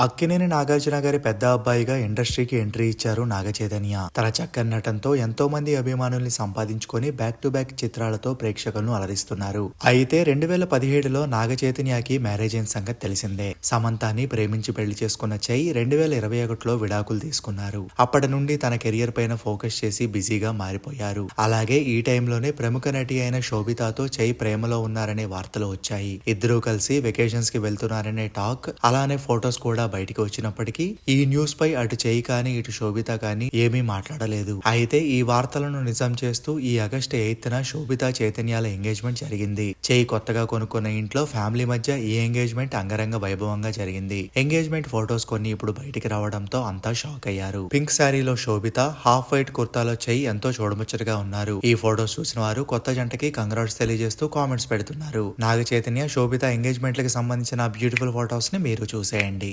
అక్కినేని నాగార్జున గారి పెద్ద అబ్బాయిగా ఇండస్ట్రీకి ఎంట్రీ ఇచ్చారు నాగచైతన్య. తన చక్కని నటంతో ఎంతో మంది అభిమానుల్ని సంపాదించుకొని బ్యాక్ టు బ్యాక్ చిత్రాలతో ప్రేక్షకులను అలరిస్తున్నారు. అయితే రెండు వేల పదిహేడులో నాగచైతన్యకి మ్యారేజ్ అయిన సంగతి తెలిసిందే. సమంతాని ప్రేమించి పెళ్ళి చేసుకున్న చై రెండు వేల ఇరవై ఒకటిలో విడాకులు తీసుకున్నారు. అప్పటి నుండి తన కెరియర్ పైన ఫోకస్ చేసి బిజీగా మారిపోయారు. అలాగే ఈ టైంలోనే ప్రముఖ నటి అయిన శోభితాతో చై ప్రేమలో ఉన్నారనే వార్తలు వచ్చాయి. ఇద్దరూ కలిసి వెకేషన్స్కి వెళ్తున్నారనే టాక్ అలానే ఫొటోస్ కూడా బయటికి వచ్చినప్పటికీ ఈ న్యూస్ పై అటు చేయి కానీ ఇటు శోభిత కానీ ఏమీ మాట్లాడలేదు. అయితే ఈ వార్తలను నిజం చేస్తూ ఈ ఆగస్టు ఎయిత్ న శోభిత చైతన్యాల ఎంగేజ్మెంట్ జరిగింది. చేయి కొత్తగా కొనుక్కున్న ఇంట్లో ఫ్యామిలీ మధ్య ఈ ఎంగేజ్మెంట్ అంగరంగ వైభవంగా జరిగింది. ఎంగేజ్మెంట్ ఫొటోస్ కొన్ని ఇప్పుడు బయటికి రావడంతో అంతా షాక్ అయ్యారు. పింక్ శారీలో శోభిత హాఫ్ వైట్ కుర్తాలో చేయి ఎంతో చూడముచ్చటగా ఉన్నారు. ఈ ఫొటోస్ చూసిన వారు కొత్త జంటకి కంగ్రాట్స్ తెలియజేస్తూ కామెంట్స్ పెడుతున్నారు. నాగ చైతన్య శోభిత ఎంగేజ్మెంట్లకు సంబంధించిన బ్యూటిఫుల్ ఫొటోస్ని మీరు చూసేయండి.